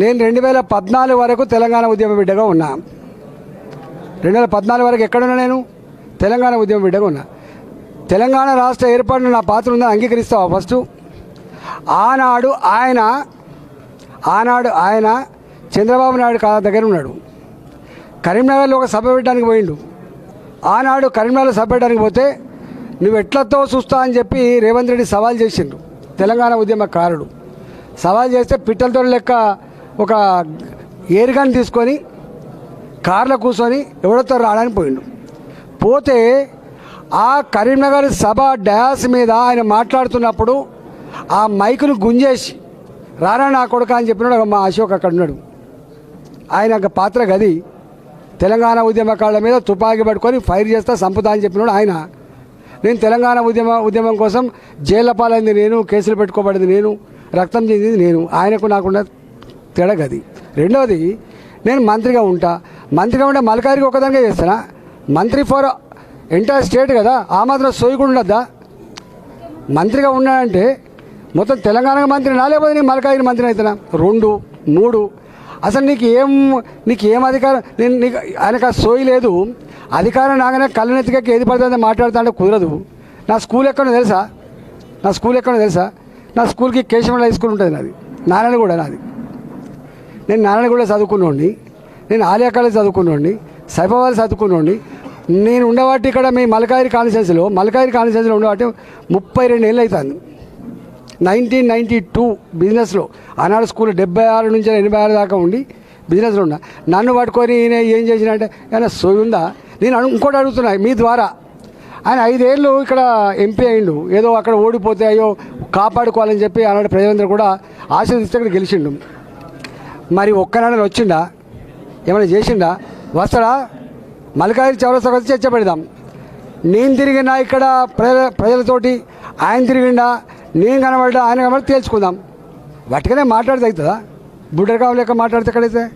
నేను రెండు వేల పద్నాలుగు వరకు తెలంగాణ ఉద్యమ బిడ్డగా ఉన్నా. రెండు వేల పద్నాలుగు వరకు ఎక్కడున్నా నేను? తెలంగాణ ఉద్యమ బిడ్డగా ఉన్నా. తెలంగాణ రాష్ట్ర ఏర్పాటులో నా పాత్ర ఉందని అంగీకరిస్తావా ఫస్ట్? ఆనాడు ఆయన ఆనాడు ఆయన చంద్రబాబు నాయుడు కాళ్ళ దగ్గర ఉన్నాడు. కరీంనగర్లో ఒక సభ పెట్టడానికి పోయిండు. ఆనాడు కరీంనగర్లో సభ పెట్టడానికి పోతే నువ్వు ఎట్లతో చూస్తా అని చెప్పి రేవంత్ రెడ్డి సవాల్ చేసిండు. తెలంగాణ ఉద్యమకారుడు. సవాల్ చేస్తే పిట్టలతో లెక్క ఒక ఏరుగాని తీసుకొని కార్లో కూర్చొని ఎవడతో రాడని పోయిండు. పోతే ఆ కరీంనగర్ సభ డ్యాస్ మీద ఆయన మాట్లాడుతున్నప్పుడు ఆ మైకును గుంజేసి రారా నా కొడుక అని చెప్పినాడు మా అశోక్ అక్కడ ఉన్నాడు. ఆయన ఒక పాత్ర గది. తెలంగాణ ఉద్యమకారుల మీద తుపాకీ పట్టుకొని ఫైర్ చేస్తా సంపుతా అని చెప్పినాడు ఆయన. నేను తెలంగాణ ఉద్యమ ఉద్యమం కోసం జైళ్ళ పాలైంది నేను కేసులు పెట్టుకోబడింది నేను రక్తం చెందింది నేను. ఆయనకు నాకున్న తేడా గది రెండవది నేను మంత్రిగా ఉంటా. మంత్రిగా ఉంటే మలకారికి ఒకదానిగా చేస్తానా? మంత్రి ఫర్ ఎంటైర్ స్టేట్ కదా ఆ మాత్రం సోయకుండా ఉండద్దా? మంత్రిగా ఉన్నాడంటే మొత్తం తెలంగాణ మంత్రినా లేకపోతే నేను మలకాగిరి మంత్రి అవుతున్నా రెండు మూడు. అసలు నీకు ఏం నీకు ఏం అధికారం? నేను నీకు ఆయనకు ఆ సోయి లేదు. అధికారం నాగానే కళ్ళనెత్తికి ఏది పడుతుందో మాట్లాడుతా అంటే కుదరదు. నా స్కూల్ ఎక్కడో తెలుసా? నా స్కూల్ ఎక్కడో తెలుసా? నా స్కూల్కి కేశవన్ హై స్కూల్ ఉంటుంది నాది. నారాయణ కూడా నాది. నేను నారాయణగూడ కూడా చదువుకున్నోడిని. నేను ఆలియా కాలేజ్ చదువుకున్నోండి సైబాబాద్ చదువుకున్నోడిని. నేను ఉండవాటి ఇక్కడ మీ మలకాయిరి కాన్స్టిట్యున్సీలో. మలకాయిరి కాన్స్టిట్యున్సీలో ఉండవాటి ముప్పై రెండు ఏళ్ళు అవుతుంది నైన్టీన్ నైంటీ టూ బిజినెస్లో ఆనాడు స్కూల్ డెబ్బై ఆరు నుంచి ఎనభై ఆరు దాకా ఉండి బిజినెస్లో ఉన్నా. నన్ను పట్టుకొని ఈయన ఏం చేసినంటే ఏమైనా సోయి ఉందా? నేను ఇంకోటి అడుగుతున్నా మీ ద్వారా. ఆయన ఐదేళ్ళు ఇక్కడ ఎంపీ అయిండు. ఏదో అక్కడ ఓడిపోతే అయ్యో కాపాడుకోవాలని చెప్పి ఆనాడు ప్రజలందరూ కూడా ఆశీర్దిస్తే ఇక్కడ గెలిచిండు. మరి ఒక్కనాడు వచ్చిండా? ఏమైనా చేసిండా? వస్తాడా? మల్కాయి చౌరస్తా వచ్చి చర్చ పెడదాం. నేను తిరిగినా ఇక్కడ ప్రజల ప్రజలతోటి ఆయన తిరిగిండా? నేను కనబడ్డా? ఆయన కనబడి తేల్చుకుందాం. వాటికనే మాట్లాడితే అవుతుందా బుడ్డరకావు లెక్క మాట్లాడితే ఎక్కడైతే?